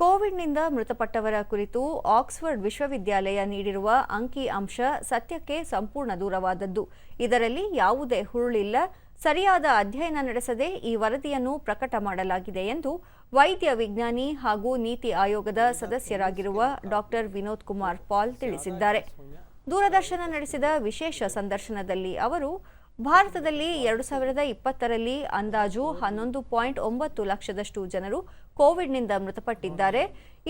ಕೋವಿಡ್ನಿಂದ ಮೃತಪಟ್ಟವರ ಕುರಿತು ಆಕ್ಸ್ಫರ್ಡ್ ವಿಶ್ವವಿದ್ಯಾಲಯ ನೀಡಿರುವ ಅಂಕಿ ಅಂಶ ಸತ್ಯಕ್ಕೆ ಸಂಪೂರ್ಣ ದೂರವಾದದ್ದು. ಇದರಲ್ಲಿ ಯಾವುದೇ ಹುರುಳಿಲ್ಲ. ಸರಿಯಾದ ಅಧ್ಯಯನ ನಡೆಸದೆ ಈ ವರದಿಯನ್ನು ಪ್ರಕಟ ಮಾಡಲಾಗಿದೆ ಎಂದು ವೈದ್ಯ ವಿಜ್ಞಾನಿ ಹಾಗೂ ನೀತಿ ಆಯೋಗದ ಸದಸ್ಯರಾಗಿರುವ ಡಾಕ್ಟರ್ ವಿನೋದ್ ಕುಮಾರ್ ಪಾಲ್ ತಿಳಿಸಿದ್ದಾರೆ. ದೂರದರ್ಶನ ನಡೆಸಿದ ವಿಶೇಷ ಸಂದರ್ಶನದಲ್ಲಿ ಅವರು ಭಾರತದಲ್ಲಿ ಎರಡು ಸಾವಿರದ ಇಪ್ಪತ್ತರಲ್ಲಿ ಅಂದಾಜು ಹನ್ನೊಂದು ಪಾಯಿಂಟ್ ಒಂಬತ್ತು ಲಕ್ಷದಷ್ಟು ಜನರು ಕೋವಿಡ್ನಿಂದ ಮೃತಪಟ್ಟಿದ್ದಾರೆ.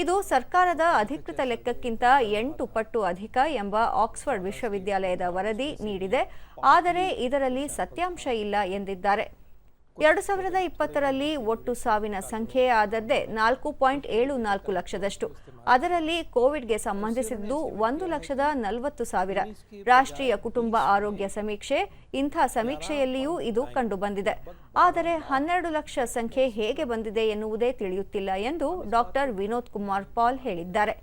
ಇದು ಸರ್ಕಾರದ ಅಧಿಕೃತ ಲೆಕ್ಕಕ್ಕಿಂತ ಎಂಟು ಪಟ್ಟು ಅಧಿಕ ಎಂಬ ಆಕ್ಸ್ಫರ್ಡ್ ವಿಶ್ವವಿದ್ಯಾಲಯದ ವರದಿ ನೀಡಿದೆ. ಆದರೆ ಇದರಲ್ಲಿ ಸತ್ಯಾಂಶ ಇಲ್ಲ ಎಂದಿದ್ದಾರೆ. ಎರಡು ಸಾವಿರದ ಇಪ್ಪತ್ತರಲ್ಲಿ ಒಟ್ಟು ಸಾವಿನ ಸಂಖ್ಯೆ ಆದದ್ದೇ ನಾಲ್ಕು ಪಾಯಿಂಟ್ ಏಳು ನಾಲ್ಕು ಲಕ್ಷದಷ್ಟು. ಅದರಲ್ಲಿ ಕೋವಿಡ್ಗೆ ಸಂಬಂಧಿಸಿದ್ದು ಒಂದು ಲಕ್ಷದ ನಲವತ್ತು ಸಾವಿರ. ರಾಷ್ಟ್ರೀಯ ಕುಟುಂಬ ಆರೋಗ್ಯ ಸಮೀಕ್ಷೆ, ಇಂಥ ಸಮೀಕ್ಷೆಯಲ್ಲಿಯೂ ಇದು ಕಂಡುಬಂದಿದೆ. ಆದರೆ ಹನ್ನೆರಡು ಲಕ್ಷ ಸಂಖ್ಯೆ ಹೇಗೆ ಬಂದಿದೆ ಎನ್ನುವುದೇ ತಿಳಿಯುತ್ತಿಲ್ಲ ಎಂದು ಡಾಕ್ಟರ್ ವಿನೋದ್ ಕುಮಾರ್ ಪಾಲ್ ಹೇಳಿದ್ದಾರೆ.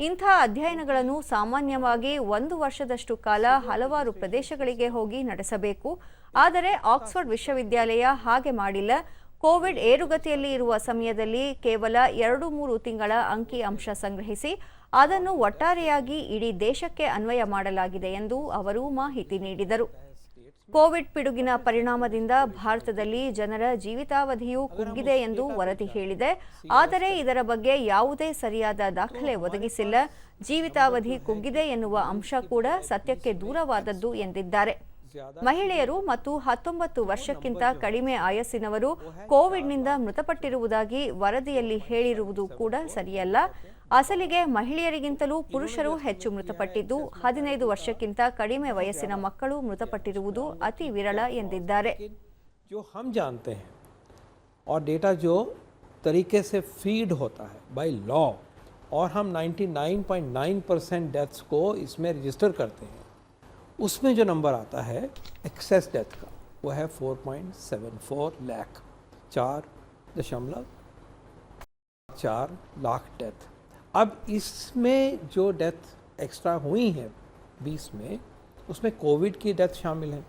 ಇಂಥ ಅಧ್ಯಯನಗಳನ್ನು ಸಾಮಾನ್ಯವಾಗಿ ಒಂದು ವರ್ಷದಷ್ಟು ಕಾಲ ಹಲವಾರು ಪ್ರದೇಶಗಳಿಗೆ ಹೋಗಿ ನಡೆಸಬೇಕು. ಆದರೆ ಆಕ್ಸ್ಫರ್ಡ್ ವಿಶ್ವವಿದ್ಯಾಲಯ ಹಾಗೆ ಮಾಡಿಲ್ಲ. ಕೋವಿಡ್ ಏರುಗತಿಯಲ್ಲಿ ಇರುವ ಸಮಯದಲ್ಲಿ ಕೇವಲ ಎರಡು ಮೂರು ತಿಂಗಳ ಅಂಕಿ ಅಂಶ ಸಂಗ್ರಹಿಸಿ ಅದನ್ನು ಒಟ್ಟಾರೆಯಾಗಿ ಇಡೀ ದೇಶಕ್ಕೆ ಅನ್ವಯ ಮಾಡಲಾಗಿದೆ ಎಂದು ಅವರು ಮಾಹಿತಿ ನೀಡಿದರು. ಕೋವಿಡ್ ಪಿಡುಗಿನ ಪರಿಣಾಮದಿಂದ ಭಾರತದಲ್ಲಿ ಜನರ ಜೀವಿತಾವಧಿಯು ಕುಗ್ಗಿದೆ ಎಂದು ವರದಿ ಹೇಳಿದೆ. ಆದರೆ ಇದರ ಬಗ್ಗೆ ಯಾವುದೇ ಸರಿಯಾದ ದಾಖಲೆ ಒದಗಿಸಿಲ್ಲ. ಜೀವಿತಾವಧಿ ಕುಗ್ಗಿದೆ ಎನ್ನುವ ಅಂಶ ಕೂಡ ಸತ್ಯಕ್ಕೆ ದೂರವಾದದ್ದು ಎಂದಿದ್ದಾರೆ. ಮಹಿಳೆಯರು ಮತ್ತು ಹತ್ತೊಂಬತ್ತು ವರ್ಷಕ್ಕಿಂತ ಕಡಿಮೆ ಆಯಸ್ಸಿನವರು ಕೋವಿಡ್ನಿಂದ ಮೃತಪಟ್ಟಿರುವುದಾಗಿ ವರದಿಯಲ್ಲಿ ಹೇಳಿರುವುದು ಕೂಡ ಸರಿಯಲ್ಲ ಅಸಲಿಗೆ ಮಹಿಳೆಯರಿಗಿಂತಲೂ ಪುರುಷರು ಹೆಚ್ಚು ಮೃತಪಟ್ಟಿದ್ದು ಹದಿನೈದು ವರ್ಷಕ್ಕಿಂತ ಕಡಿಮೆ ವಯಸ್ಸಿನ ಮಕ್ಕಳು ಮೃತಪಟ್ಟಿರುವುದು ಅತಿ ವಿರಳ ಎಂದಿದ್ದಾರೆ जो हम जानते हैं और डेटा जो तरीके से फीड होता है बाय लॉ और हम 99.9 परसेंट डेथ्स को इसमें रजिस्टर करते हैं उसमें जो नंबर आता है एक्सेस डेथ का, वो है 4.74 लाख चार दशमलव चार लाख डेथ अब इसमें जो डेथ एक्स्ट्रा हुई हैं 20 में, उसमें कोविड की डेथ शामिल है।